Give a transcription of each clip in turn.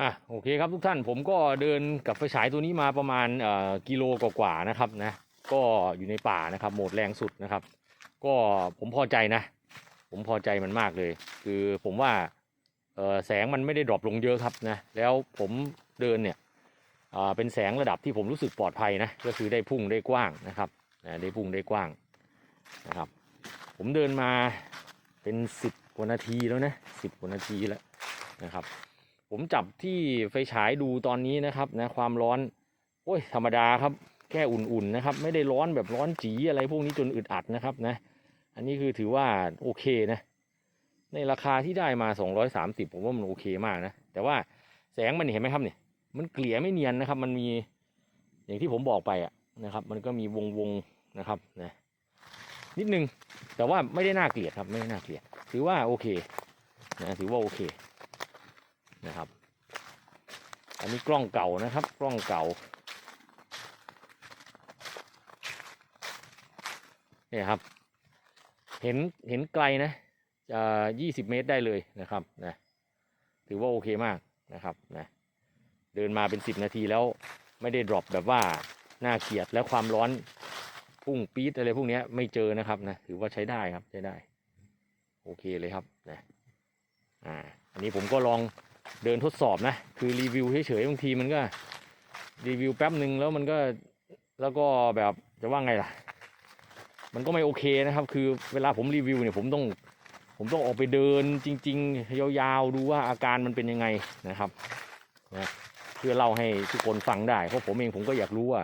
อะโอเคครับทุกท่านผมก็เดินกับไฟฉายตัวนี้มาประมาณเอ่อกิโลกว่าๆนะครับนะก็อยู่ในป่านะครับโหมดแรงสุดนะครับ ก็ผมพอใจนะ ผมพอใจมันมากเลย คือผมว่าเอ่อแสงมันไม่ได้ดรอปลงเยอะครับนะแล้วผมเดินเนี่ยอ่าเป็นแสงระดับที่ผมรู้สึกปลอดภัยนะก็คือได้พุ่งได้กว้างนะครับนะได้พุ่งได้กว้างนะครับ ผมเดินมาเป็นสิบกว่านาทีแล้วนะสิบกว่านาทีแล้วนะครับ ผมจับที่ไฟฉายดูตอนนี้นะครับนะความร้อนโอ้ยธรรมดาครับแค่อุ่นๆนะครับ ไม่ได้ร้อนแบบร้อนจีอะไรพวกนี้จนอึดอัดนะครับนะ อันนี้คือถือว่าโอเคนะ ในราคาที่ได้มา 230 ผมว่ามันโอเคมากนะ แต่ว่าแสงมันเห็นไหมครับเนี่ย มันเกลี่ยไม่เนียนนะครับ มันมีอย่างที่ผมบอกไปอะนะครับ มันก็มีวงวงๆนะครับนะนิดนึงแต่ว่าไม่ได้น่าเกลียดครับไม่ได้น่าเกลียด ถือว่าโอเคนะถือว่าโอเค นะครับ อันนี้กล้องเก่านะครับ กล้องเก่าเนี่ยครับ เห็นเห็นไกลนะจะยี่สิบเมตรได้เลยนะครับนะถือว่าโอเคมากนะครับนะเดินมาเป็นสิบนาทีแล้วไม่ได้ดรอปแบบว่าน่าเกลียดแล้วความร้อนพุ่งปี๊ดอะไรพวกนี้ไม่เจอนะครับนะถือว่าใช้ได้ครับใช้ได้ โอเคเลยครับนะอ่าอันนี้ผมก็ลอง เดินทดสอบนะ คือรีวิวเฉยๆบางทีมันก็ รีวิวแป๊บหนึ่งแล้วมันก็แล้วก็แบบจะว่าไงล่ะ มันก็ไม่โอเคนะครับ คือเวลาผมรีวิวเนี่ยผมต้องผมต้องออกไปเดินจริง ๆ ยาวๆดูว่าอาการมันเป็นยังไงนะครับนะเพื่อเล่าให้ทุกคนฟังได้เพราะผมเองผมก็อยากรู้ว่า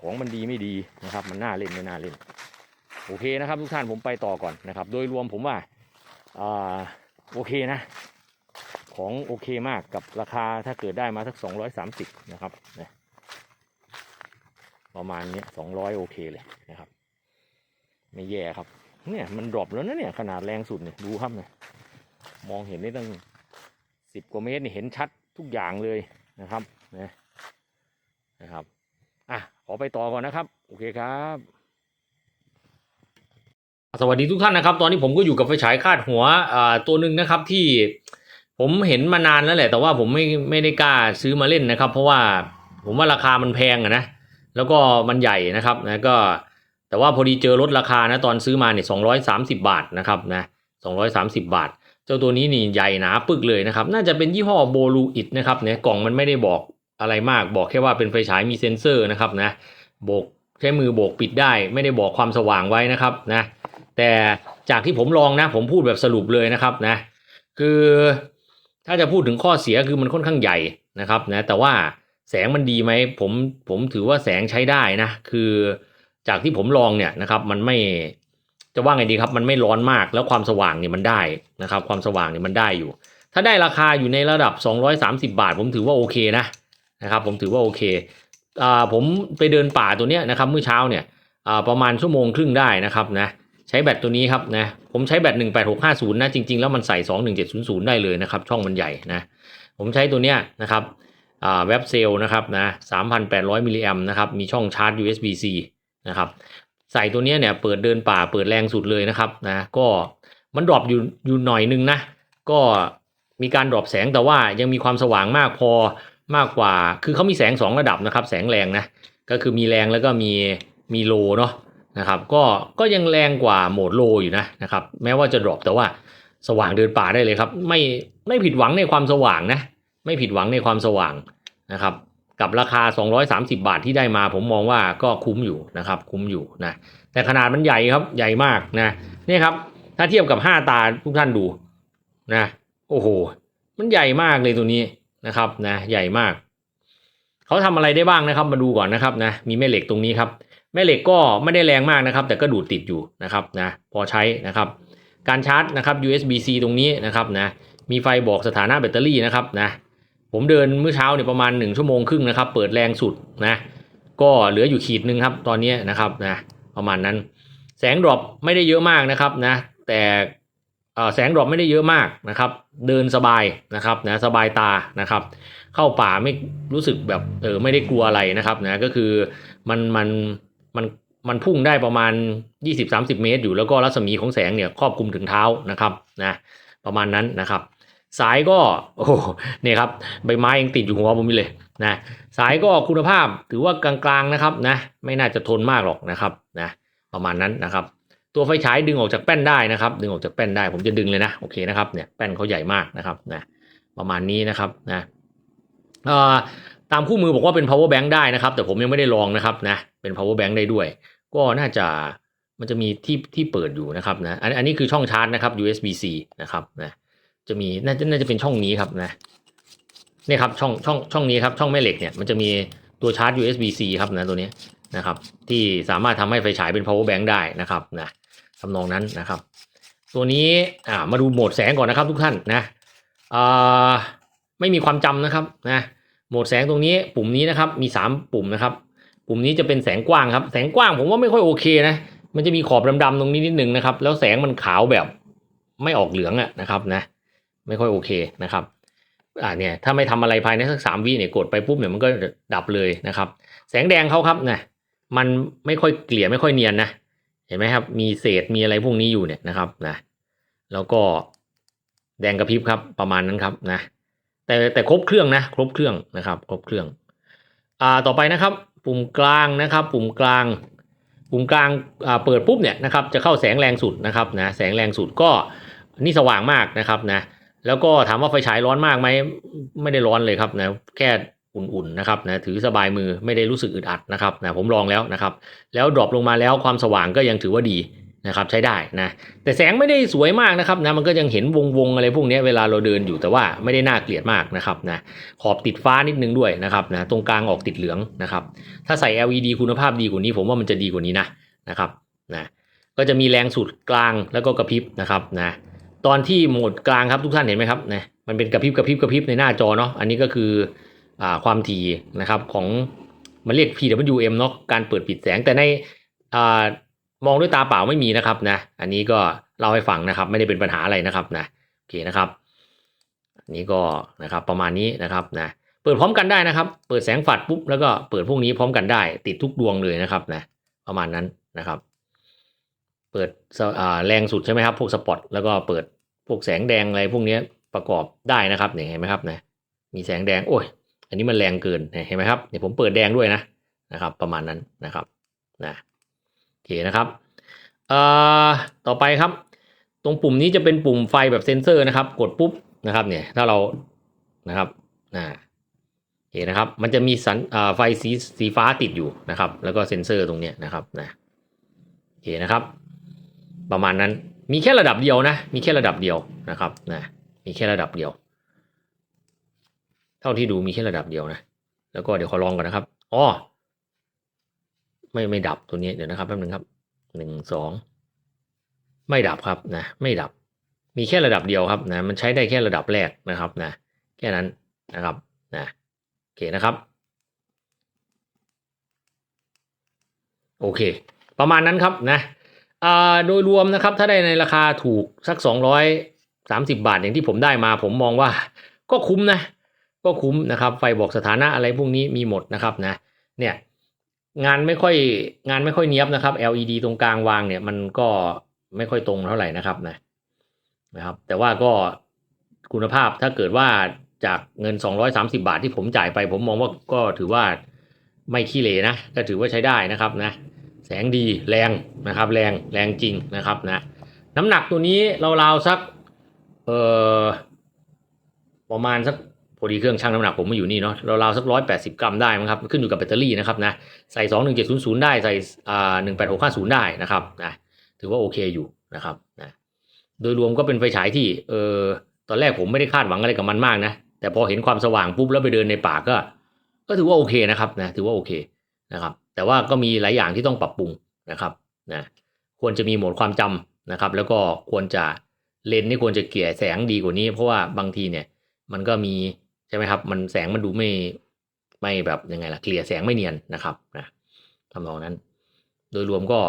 ของมันดีไม่ดีนะครับ มันน่าเล่นไม่น่าเล่น โอเคนะครับ ทุกท่านผมไปต่อก่อนนะครับ โดยรวมผมว่าอ่าโอเคนะ ของโอเคมากกับราคาถ้าเกิดได้มาสัก 230 นะครับนะประมาณนี้สองร้อยโอเคเลยนะครับ ไม่แย่ครับ เนี่ยมันดรอปแล้วนะเนี่ยขนาดแรงสุดเนี่ยดูครับเนี่ยมองเห็นได้ตั้งสิบกว่าเมตรนี่เห็นชัดทุกอย่างเลยนะครับนะนะครับอะขอไปต่อก่อนนะครับ โอเคครับ สวัสดีทุกท่านนะครับ ตอนนี้ผมก็อยู่กับไฟฉายคาดหัวตัวหนึ่งนะครับที่ ผมเห็นมานานแล้วแหละ แต่ว่าผมไม่ไม่ได้กล้าซื้อมาเล่นนะครับ เพราะว่าผมว่าราคามันแพงอะนะแล้วก็มันใหญ่นะครับนะก็แต่ว่าพอดีเจอลดราคานะตอนซื้อมาเนี่ยสองร้อยสามสิบาทนะครับนะสองร้อยสามสิบาท เจ้าตัวนี้นี่ใหญ่หนาปึกเลยนะครับ น่าจะเป็นยี่ห้อโบลูอิดนะครับเนี่ยกล่องมันไม่ได้บอกอะไรมากบอกแค่ว่าเป็นไฟฉายมีเซ็นเซอร์นะครับนะโบกใช้มือโบกปิดได้ ไม่ได้บอกความสว่างไว้นะครับนะแต่จากที่ผมลองนะผมพูดแบบสรุปเลยนะครับนะคือ ถ้าจะพูดถึงข้อเสียคือมันค่อนข้างใหญ่นะครับนะแต่ว่าแสงมันดีไหมผมผมถือว่าแสงใช้ได้นะคือจากที่ผมลองเนี่ยนะครับมันไม่จะว่าไงดีครับมันไม่ร้อนมากแล้วความสว่างเนี่ยมันได้นะครับ ความสว่างเนี่ยมันได้อยู่ ถ้าได้ราคาอยู่ในระดับ 230 บาท ผมถือว่าโอเคนะนะครับ ผมถือว่าโอเคอ่าผมไปเดินป่าตัวเนี้ยนะครับเมื่อเช้าเนี่ยอ่าประมาณชั่วโมงครึ่งได้นะครับนะ ใช้แบตตัวนี้ครับนะผมใช้แบต18650นะจริงๆ แล้วมันใส่ 21700 ได้เลยนะครับ ช่องมันใหญ่นะ ผมใช้ตัวเนี้ยนะครับเว็บเซลนะครับนะ3,800มิลลิแอมนะครับ มีช่องชาร์จ USB-C นะครับ ใส่ตัวเนี้ยเนี่ยเปิดเดินป่าเปิดแรงสุดเลยนะครับนะก็มันดรอปอยู่อยู่หน่อยนึงนะ ก็มีการดรอปแสงแต่ว่ายังมีความสว่างมากพอมากกว่า คือเขามีแสง 2 ระดับนะครับ แสงแรงนะ ก็คือมีแรงแล้วก็มีมีโลเนาะ นะครับก็ก็ยังแรงกว่าโหมดโลอยู่นะนะครับแม้ว่าจะดรอปแต่ว่าสว่างเดินป่าได้เลยครับ ไม่ไม่ผิดหวังในความสว่างนะไม่ผิดหวังในความสว่างนะครับกับราคา 230 บาทที่ได้มาผมมองว่าก็คุ้มอยู่นะครับคุ้มอยู่นะแต่ขนาดมันใหญ่ครับใหญ่มากนะนี่ครับถ้าเทียบกับ 5 ตาทุกท่านดูนะโอ้โห มันใหญ่มากเลยตัวนี้นะครับนะใหญ่มาก เขาทำอะไรได้บ้างนะครับมาดูก่อนนะครับนะมีแม่เหล็กตรงนี้ครับ แม่เหล็กก็ไม่ได้แรงมากนะครับ แต่ก็ดูดติดอยู่นะครับนะพอใช้นะครับการชาร์จนะครับ USB-C ตรงนี้นะครับนะมีไฟบอกสถานะแบตเตอรี่นะครับนะผมเดินเมื่อเช้าเนี่ยประมาณ 1 ชั่วโมงครึ่งนะครับเปิดแรงสุดนะก็เหลืออยู่ขีดหนึ่งครับตอนนี้นะครับนะประมาณนั้น แสงดรอปไม่ได้เยอะมากนะครับนะแต่เออแสงดรอปไม่ได้เยอะมากนะครับ เดินสบายนะครับนะสบายตานะครับ เข้าป่าไม่รู้สึกแบบเออไม่ได้กลัวอะไรนะครับนะก็คือมันมัน มันมันพุ่งได้ประมาณ 20-30 เมตร อยู่แล้วก็รัศมีของแสงเนี่ยครอบคลุมถึงเท้านะครับนะประมาณนั้นนะครับ สายก็โอ้โหเนี่ยครับใบไม้ยังติดอยู่หัวผมเลยนะสายก็คุณภาพถือว่ากลางๆนะครับนะไม่น่าจะทนมากหรอกนะครับนะประมาณนั้นนะครับ ตัวไฟฉายดึงออกจากแป้นได้นะครับ ดึงออกจากแป้นได้ผมจะดึงเลยนะโอเคนะครับเนี่ยแป้นเขาใหญ่มากนะครับนะประมาณนี้นะครับนะเอ่อ ตามคู่มือบอกว่าเป็น power bank ได้นะครับ แต่ผมยังไม่ได้ลองนะครับนะเป็น power bank ได้ด้วย ก็น่าจะมันจะมีที่ที่เปิดอยู่นะครับนะอันอันนี้คือช่องชาร์จนะครับ USB C นะครับนะจะมีน่าจะน่าจะเป็นช่องนี้ครับนะนี่ครับช่องช่องช่องนี้ครับช่องแม่เหล็กเนี่ยมันจะมีตัวชาร์จ USB C ครับนะตัวนี้นะครับที่สามารถทำให้ไฟฉายเป็น power bank ได้นะครับนะทำนองนั้นนะครับ ตัวนี้อ่ามาดูโหมดแสงก่อนนะครับทุกท่านนะอ่าไม่มีความจำนะครับนะ โหมดแสงตรงนี้ปุ่มนี้นะครับมี 3 ปุ่มนะครับ ปุ่มนี้จะเป็นแสงกว้างครับ แสงกว้างผมว่าไม่ค่อยโอเคนะ มันจะมีขอบดำๆตรงนี้นิดนึงนะครับ แล้วแสงมันขาวแบบไม่ออกเหลืองอะนะครับนะ ไม่ค่อยโอเคนะครับอ่าเนี่ยถ้าไม่ทำอะไรภายในสักสามวิเนี่ยกดไปปุ๊บเนี่ยมันก็ดับเลยนะครับ แสงแดงเขาครับนะมันไม่ค่อยเกลี่ยไม่ค่อยเนียนนะเห็นไหมครับ มีเศษมีอะไรพวกนี้อยู่เนี่ยนะครับนะแล้วก็แดงกระพริบครับประมาณนั้นครับนะ แต่แต่ครบเครื่องนะครบเครื่องนะครับครบเครื่องอ่าต่อไปนะครับ ปุ่มกลางนะครับ ปุ่มกลาง ปุ่มกลางอ่าเปิดปุ๊บเนี่ยนะครับจะเข้าแสงแรงสุดนะครับนะแสงแรงสุดก็นี่สว่างมากนะครับนะแล้วก็ถามว่าไฟฉายร้อนมากไหมไม่ได้ร้อนเลยครับนะแค่อุ่นๆนะครับนะถือสบายมือไม่ได้รู้สึกอึดอัดนะครับนะผมลองแล้วนะครับ แล้วดรอปลงมาแล้วความสว่างก็ยังถือว่าดี นะครับใช้ได้นะแต่แสงไม่ได้สวยมากนะครับนะมันก็ยังเห็นวงวงอะไรพวกนี้เวลาเราเดินอยู่แต่ว่าไม่ได้น่าเกลียดมากนะครับนะขอบติดฟ้านิดนึงด้วยนะครับนะตรงกลางออกติดเหลืองนะครับถ้าใส่ LED คุณภาพดีกว่านี้ ผมว่ามันจะดีกว่านี้นะนะครับนะก็จะมีแรงสุดกลางแล้วก็กระพริบนะครับนะตอนที่โหมดกลางครับทุกท่านเห็นไหมครับนะมันเป็นกระพริบกระพริบกระพริบในหน้าจอเนาะอันนี้ก็คืออ่าความถี่นะครับของมันเรียก PWM เนาะการเปิดปิดแสงแต่ในอ่า มองด้วยตาเปล่าไม่มีนะครับนะ อันนี้ก็เล่าให้ฟังนะครับ ไม่ได้เป็นปัญหาอะไรนะครับนะโอเคนะครับอันนี้ก็นะครับประมาณนี้นะครับนะเปิดพร้อมกันได้นะครับ เปิดแสงฝัดปุ๊บแล้วก็เปิดพวกนี้พร้อมกันได้ ติดทุกดวงเลยนะครับนะประมาณนั้นนะครับ เปิดสอ่าแรงสุดใช่ไหมครับ พวกสปอตแล้วก็เปิดพวกแสงแดงอะไรพวกนี้ประกอบได้นะครับเนี่ยเห็นไหมครับนะมีแสงแดงโอ้ย อันนี้มันแรงเกินเห็นไหมครับเนี่ยผมเปิดแดงด้วยนะนะครับ ประมาณนั้นนะครับนะ เคนะครับเอ่อต่อไปครับ ตรงปุ่มนี้จะเป็นปุ่มไฟแบบเซนเซอร์นะครับ กดปุ๊บนะครับเนี่ยถ้าเรานะครับนะโอเคนะครับ มันจะมีสัญไฟสีสีฟ้าติดอยู่นะครับ แล้วก็เซ็นเซอร์ตรงเนี้ยนะครับนะโอเคนะครับ ประมาณนั้นมีแค่ระดับเดียวนะ มีแค่ระดับเดียวนะครับนะมีแค่ระดับเดียว เท่าที่ดูมีแค่ระดับเดียวนะ แล้วก็เดี๋ยวขอลองก่อนนะครับอ๋อ ไม่ไม่ดับตัวนี้เดี๋ยวนะครับแป๊บนึงครับหนึ่งสองไม่ดับครับนะไม่ดับ มีแค่ระดับเดียวครับนะมันใช้ได้แค่ระดับแรกนะครับนะแค่นั้นนะครับนะโอเคนะครับ โอเค ประมาณนั้นครับนะอ่าโดยรวมนะครับถ้าได้ในราคาถูกสัก 230 บาทอย่างที่ผมได้มา ผมมองว่าก็คุ้มนะ ก็คุ้มนะครับไฟบอกสถานะอะไรพวกนี้มีหมดนะครับนะเนี่ย งานไม่ค่อยงานไม่ค่อยเนี้ยบนะครับ LED ตรงกลางวางเนี่ย มันก็ไม่ค่อยตรงเท่าไหร่นะครับนะนะครับ แต่ว่าก็คุณภาพถ้าเกิดว่าจากเงิน 230 บาทที่ผมจ่ายไป ผมมองว่าก็ถือว่าไม่ขี้เหร่นะ ก็ถือว่าใช้ได้นะครับนะ แสงดีแรงนะครับ แรงแรงจริงนะครับนะ น้ำหนักตัวนี้ราวๆสักเอ่อประมาณสัก พอดีเครื่องชั่งน้ำหนักผมมาอยู่นี่เนาะราวๆสักร้อยแปดสิบกรัมได้มั้งครับขึ้นอยู่กับแบตเตอรี่นะครับนะใส่สองหนึ่งเจ็ดศูนย์ศูนย์ได้ใส่อ่าหนึ่งแปดหกห้าศูนย์ได้นะครับนะถือว่าโอเคอยู่นะครับนะโดยรวมก็เป็นไฟฉายที่เออตอนแรกผมไม่ได้คาดหวังอะไรกับมันมากนะแต่พอเห็นความสว่างปุ๊บแล้วไปเดินในป่าก็ ก็ถือว่าโอเคนะครับนะถือว่าโอเคนะครับ แต่ว่าก็มีหลายอย่างที่ต้องปรับปรุงนะครับนะควรจะมีโหมดความจำนะครับ แล้วก็ควรจะเลนส์นี่ควรจะเกลี่ยแสงดีกว่านี้ เพราะว่าบางทีเนี่ยมันก็มี ใช่ไหมครับ มันแสงมันดูไม่ไม่แบบยังไงล่ะเกลี่ยแสงไม่เนียนนะครับนะทำนองนั้น โดยรวมก็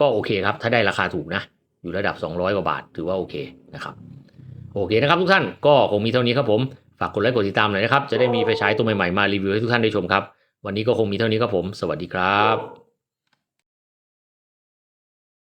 ก็โอเคครับ ถ้าได้ราคาถูกนะ อยู่ระดับ 200 กว่าบาท ถือว่าโอเคนะครับ โอเคนะครับทุกท่านก็คงมีเท่านี้ครับผม ฝากกดไลค์กดติดตามหน่อยนะครับ จะได้มีไฟฉายตัวใหม่ๆมารีวิวให้ทุกท่านได้ชมครับ วันนี้ก็คงมีเท่านี้ครับผม สวัสดีครับ